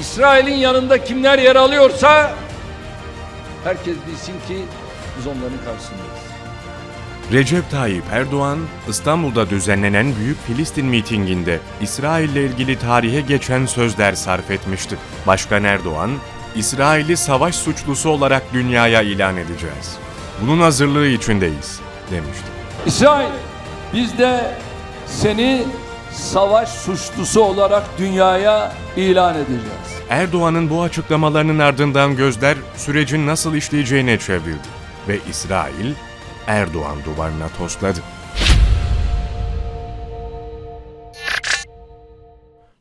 İsrail'in yanında kimler yer alıyorsa herkes bilsin ki biz onların karşısındayız. Recep Tayyip Erdoğan, İstanbul'da düzenlenen Büyük Filistin mitinginde İsrail ile ilgili tarihe geçen sözler sarf etmişti. Başkan Erdoğan, İsrail'i savaş suçlusu olarak dünyaya ilan edeceğiz. Bunun hazırlığı içindeyiz, demişti. İsrail biz de seni savaş suçlusu olarak dünyaya ilan edeceğiz. Erdoğan'ın bu açıklamalarının ardından gözler sürecin nasıl işleyeceğine çevrildi ve İsrail Erdoğan duvarına tosladı.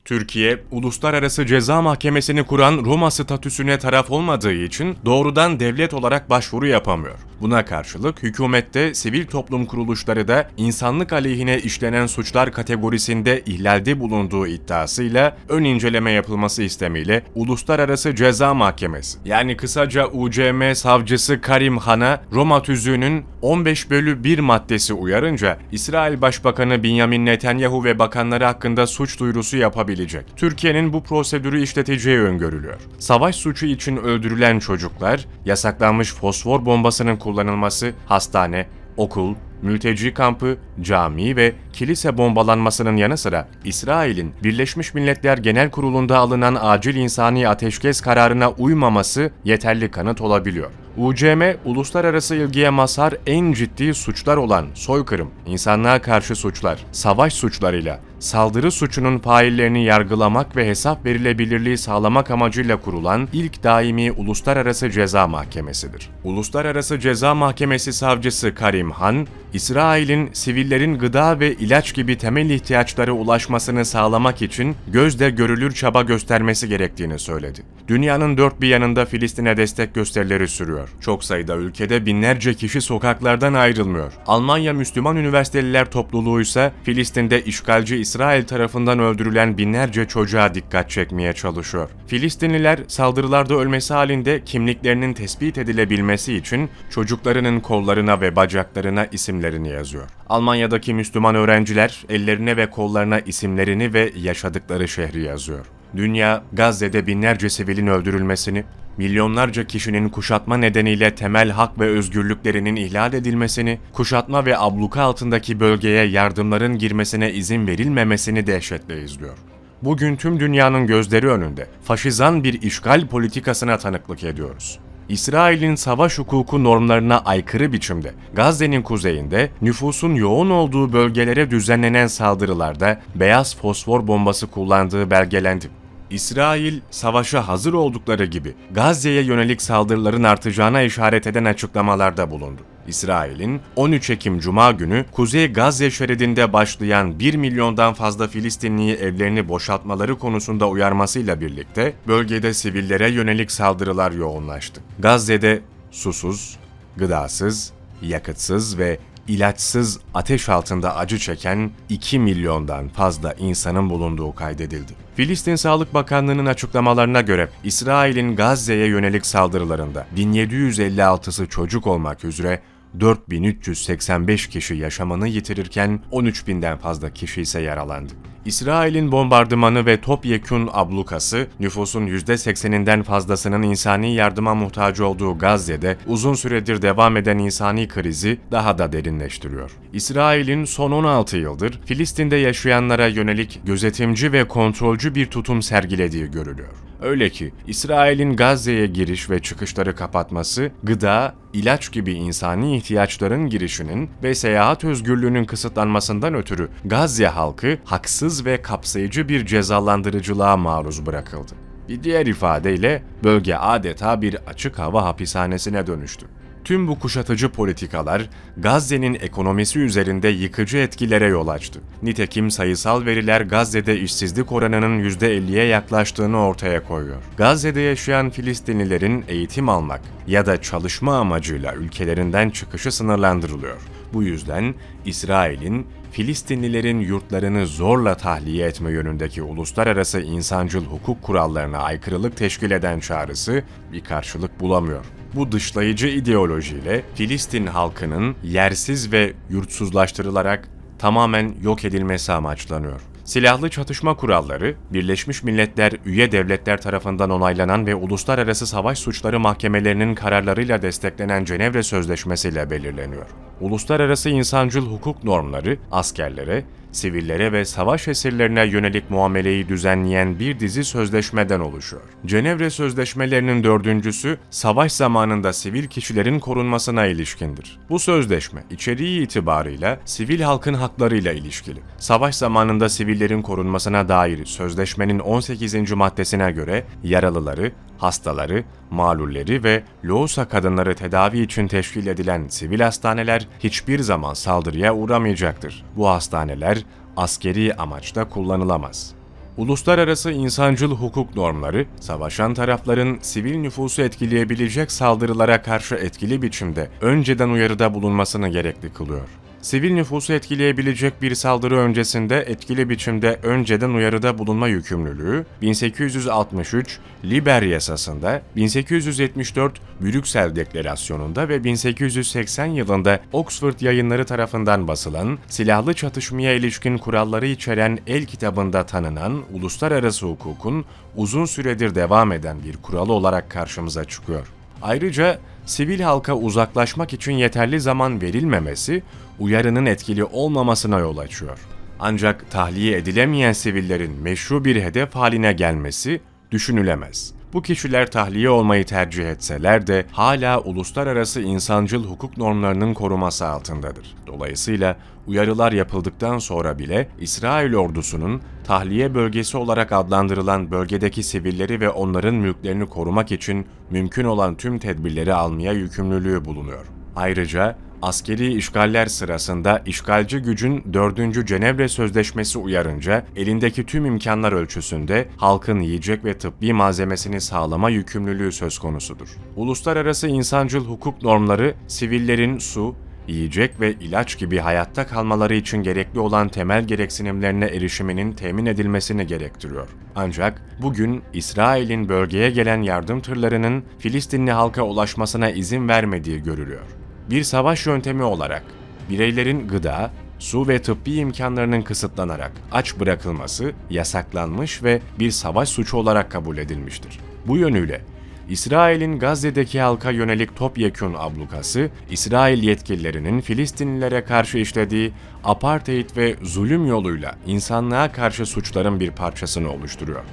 Türkiye, Uluslararası Ceza Mahkemesi'ni kuran Roma statüsüne taraf olmadığı için doğrudan devlet olarak başvuru yapamıyor. Buna karşılık hükümette sivil toplum kuruluşları da insanlık aleyhine işlenen suçlar kategorisinde ihlalde bulunduğu iddiasıyla ön inceleme yapılması istemiyle Uluslararası Ceza Mahkemesi yani kısaca UCM savcısı Karim Han'a Roma tüzüğünün 15 bölü 1 maddesi uyarınca İsrail Başbakanı Benjamin Netanyahu ve bakanları hakkında suç duyurusu yapabilecek. Türkiye'nin bu prosedürü işleteceği öngörülüyor. Savaş suçu için öldürülen çocuklar, yasaklanmış fosfor bombasının kullanılması, hastane, okul, mülteci kampı, cami ve kilise bombalanmasının yanı sıra İsrail'in Birleşmiş Milletler Genel Kurulu'nda alınan acil insani ateşkes kararına uymaması yeterli kanıt olabiliyor. UCM, uluslararası ilgiye mazhar en ciddi suçlar olan soykırım, insanlığa karşı suçlar, savaş suçlarıyla saldırı suçunun faillerini yargılamak ve hesap verilebilirliği sağlamak amacıyla kurulan ilk daimi uluslararası ceza mahkemesidir. Uluslararası Ceza Mahkemesi savcısı Karim Han, İsrail'in sivillerin gıda ve ilaç gibi temel ihtiyaçlara ulaşmasını sağlamak için gözle görülür çaba göstermesi gerektiğini söyledi. Dünyanın dört bir yanında Filistin'e destek gösterileri sürüyor. Çok sayıda ülkede binlerce kişi sokaklardan ayrılmıyor. Almanya Müslüman Üniversiteliler topluluğu ise Filistin'de işgalci İsrail tarafından öldürülen binlerce çocuğa dikkat çekmeye çalışıyor. Filistinliler saldırılarda ölmesi halinde kimliklerinin tespit edilebilmesi için çocuklarının kollarına ve bacaklarına isimlerini yazıyor. Almanya'daki Müslüman öğrenciler ellerine ve kollarına isimlerini ve yaşadıkları şehri yazıyor. Dünya, Gazze'de binlerce sivilin öldürülmesini, milyonlarca kişinin kuşatma nedeniyle temel hak ve özgürlüklerinin ihlal edilmesini, kuşatma ve abluka altındaki bölgeye yardımların girmesine izin verilmemesini dehşetle izliyor. Bugün tüm dünyanın gözleri önünde faşizan bir işgal politikasına tanıklık ediyoruz. İsrail'in savaş hukuku normlarına aykırı biçimde Gazze'nin kuzeyinde nüfusun yoğun olduğu bölgelere düzenlenen saldırılarda beyaz fosfor bombası kullandığı belgelendi. İsrail, savaşa hazır oldukları gibi Gazze'ye yönelik saldırıların artacağına işaret eden açıklamalarda bulundu. İsrail'in 13 Ekim Cuma günü Kuzey Gazze şeridinde başlayan 1 milyondan fazla Filistinliyi evlerini boşaltmaları konusunda uyarmasıyla birlikte bölgede sivillere yönelik saldırılar yoğunlaştı. Gazze'de susuz, gıdasız, yakıtsız ve ilaçsız ateş altında acı çeken 2 milyondan fazla insanın bulunduğu kaydedildi. Filistin Sağlık Bakanlığı'nın açıklamalarına göre İsrail'in Gazze'ye yönelik saldırılarında 1756'sı çocuk olmak üzere 4385 kişi yaşamını yitirirken 13.000'den fazla kişi ise yaralandı. İsrail'in bombardımanı ve topyekun ablukası nüfusun %80'inden fazlasının insani yardıma muhtaç olduğu Gazze'de uzun süredir devam eden insani krizi daha da derinleştiriyor. İsrail'in son 16 yıldır Filistin'de yaşayanlara yönelik gözetimci ve kontrolcü bir tutum sergilediği görülüyor. Öyle ki İsrail'in Gazze'ye giriş ve çıkışları kapatması, gıda, ilaç gibi insani ihtiyaçların girişinin ve seyahat özgürlüğünün kısıtlanmasından ötürü Gazze halkı haksız ve kapsayıcı bir cezalandırıcılığa maruz bırakıldı. Bir diğer ifadeyle bölge adeta bir açık hava hapishanesine dönüştü. Tüm bu kuşatıcı politikalar Gazze'nin ekonomisi üzerinde yıkıcı etkilere yol açtı. Nitekim sayısal veriler Gazze'de işsizlik oranının %50'ye yaklaştığını ortaya koyuyor. Gazze'de yaşayan Filistinlilerin eğitim almak ya da çalışma amacıyla ülkelerinden çıkışı sınırlandırılıyor. Bu yüzden İsrail'in Filistinlilerin yurtlarını zorla tahliye etme yönündeki uluslararası insancıl hukuk kurallarına aykırılık teşkil eden çağrısı bir karşılık bulamıyor. Bu dışlayıcı ideolojiyle Filistin halkının yersiz ve yurtsuzlaştırılarak tamamen yok edilmesi amaçlanıyor. Silahlı çatışma kuralları, Birleşmiş Milletler üye devletler tarafından onaylanan ve uluslararası savaş suçları mahkemelerinin kararlarıyla desteklenen Cenevre Sözleşmesi ile belirleniyor. Uluslararası insancıl hukuk normları, askerlere, sivillere ve savaş esirlerine yönelik muameleyi düzenleyen bir dizi sözleşmeden oluşuyor. Cenevre Sözleşmelerinin dördüncüsü, savaş zamanında sivil kişilerin korunmasına ilişkindir. Bu sözleşme, içeriği itibarıyla sivil halkın haklarıyla ilişkili. Savaş zamanında sivillerin korunmasına dair sözleşmenin 18. maddesine göre yaralıları, hastaları, malulleri ve loğusa kadınları tedavi için teşkil edilen sivil hastaneler hiçbir zaman saldırıya uğramayacaktır. Bu hastaneler askeri amaçta kullanılamaz. Uluslararası insancıl hukuk normları, savaşan tarafların sivil nüfusu etkileyebilecek saldırılara karşı etkili biçimde önceden uyarıda bulunmasını gerekli kılıyor. Sivil nüfusu etkileyebilecek bir saldırı öncesinde etkili biçimde önceden uyarıda bulunma yükümlülüğü 1863 Liber Yasası'nda, 1874 Brüksel Deklarasyonu'nda ve 1880 yılında Oxford yayınları tarafından basılan silahlı çatışmaya ilişkin kuralları içeren el kitabında tanınan uluslararası hukukun uzun süredir devam eden bir kuralı olarak karşımıza çıkıyor. Ayrıca sivil halka uzaklaşmak için yeterli zaman verilmemesi uyarının etkili olmamasına yol açıyor. Ancak tahliye edilemeyen sivillerin meşru bir hedef haline gelmesi düşünülemez. Bu kişiler tahliye olmayı tercih etseler de hala uluslararası insancıl hukuk normlarının koruması altındadır. Dolayısıyla uyarılar yapıldıktan sonra bile İsrail ordusunun tahliye bölgesi olarak adlandırılan bölgedeki sivilleri ve onların mülklerini korumak için mümkün olan tüm tedbirleri almaya yükümlülüğü bulunuyor. Ayrıca askeri işgaller sırasında işgalci gücün 4. Cenevre Sözleşmesi uyarınca elindeki tüm imkanlar ölçüsünde halkın yiyecek ve tıbbi malzemesini sağlama yükümlülüğü söz konusudur. Uluslararası insancıl hukuk normları sivillerin su, yiyecek ve ilaç gibi hayatta kalmaları için gerekli olan temel gereksinimlerine erişiminin temin edilmesini gerektiriyor. Ancak bugün İsrail'in bölgeye gelen yardım tırlarının Filistinli halka ulaşmasına izin vermediği görülüyor. Bir savaş yöntemi olarak bireylerin gıda, su ve tıbbi imkanlarının kısıtlanarak aç bırakılması yasaklanmış ve bir savaş suçu olarak kabul edilmiştir. Bu yönüyle İsrail'in Gazze'deki halka yönelik topyekün ablukası, İsrail yetkililerinin Filistinlilere karşı işlediği apartheid ve zulüm yoluyla insanlığa karşı suçların bir parçasını oluşturuyor.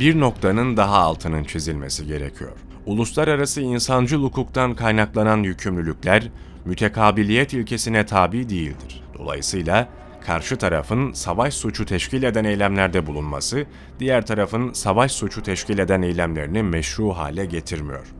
Bir noktanın daha altının çizilmesi gerekiyor. Uluslararası insancıl hukuktan kaynaklanan yükümlülükler mütekabiliyet ilkesine tabi değildir. Dolayısıyla karşı tarafın savaş suçu teşkil eden eylemlerde bulunması, diğer tarafın savaş suçu teşkil eden eylemlerini meşru hale getirmiyor.